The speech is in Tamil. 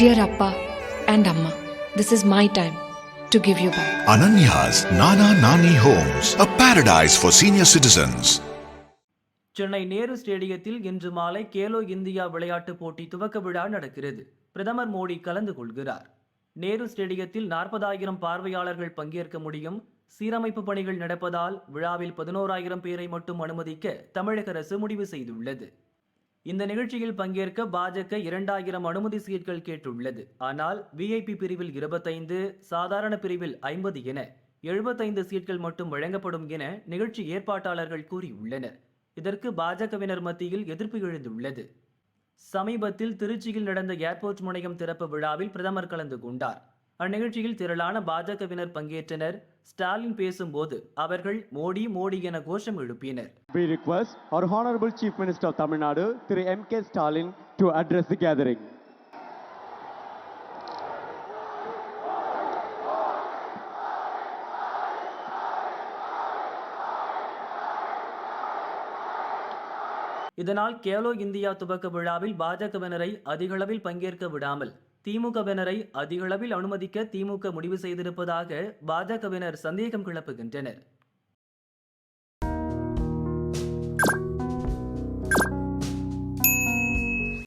Dear Appa and Amma, this is my time to give you back. Ananya's Nana Nani Homes, a paradise for senior citizens. Chennai Nehru ஸ்டேடியத்தில் இன்று மாலை கேலோ இந்தியா விளையாட்டுப் போட்டி துவக்க விழா நடக்கிறது பிரதமர் மோடி கலந்து கொள்கிறார் நேரு ஸ்டேடியத்தில் நாற்பதாயிரம் பார்வையாளர்கள் பங்கேற்க முடியும் சீரமைப்பு பணிகள் நடப்பதால் விழாவில் பதினோராயிரம் பேரை மட்டும் அனுமதிக்க தமிழக அரசு முடிவு செய்துள்ளது இந்த நிகழ்ச்சியில் பங்கேற்க பாஜக இரண்டாயிரம் அனுமதி சீட்கள் கேட்டுள்ளது. ஆனால் விஐபி பிரிவில் இருபத்தைந்து சாதாரண பிரிவில் ஐம்பது என எழுபத்தைந்து சீட்கள் மட்டும் வழங்கப்படும் என நிகழ்ச்சி ஏற்பாட்டாளர்கள் கூறியுள்ளனர். இதற்கு பாஜகவினர் மத்தியில் எதிர்ப்பு எழுந்துள்ளது. சமீபத்தில் திருச்சியில் நடந்த ஏர்போர்ட் முனையம் திறப்பு விழாவில் பிரதமர் கலந்து கொண்டார். அந்நிகழ்ச்சியில் திரளான பாஜகவினர் பங்கேற்றனர் ஸ்டாலின் பேசும்போது அவர்கள் மோடி மோடி என கோஷம் எழுப்பினர் We request our Honorable Chief Minister of Tamil Nadu, Thiru M.K. Stalin, to address the gathering. இதனால் கேலோ இந்தியா துவக்க விழாவில் பாஜகவினரை அதிகளவில் பங்கேற்க விடாமல் திமுகவினரை அதிகளவில் அனுமதிக்க திமுக முடிவு செய்திருப்பதாக பாஜகவினர் சந்தேகம் கிளப்புகின்றனர்.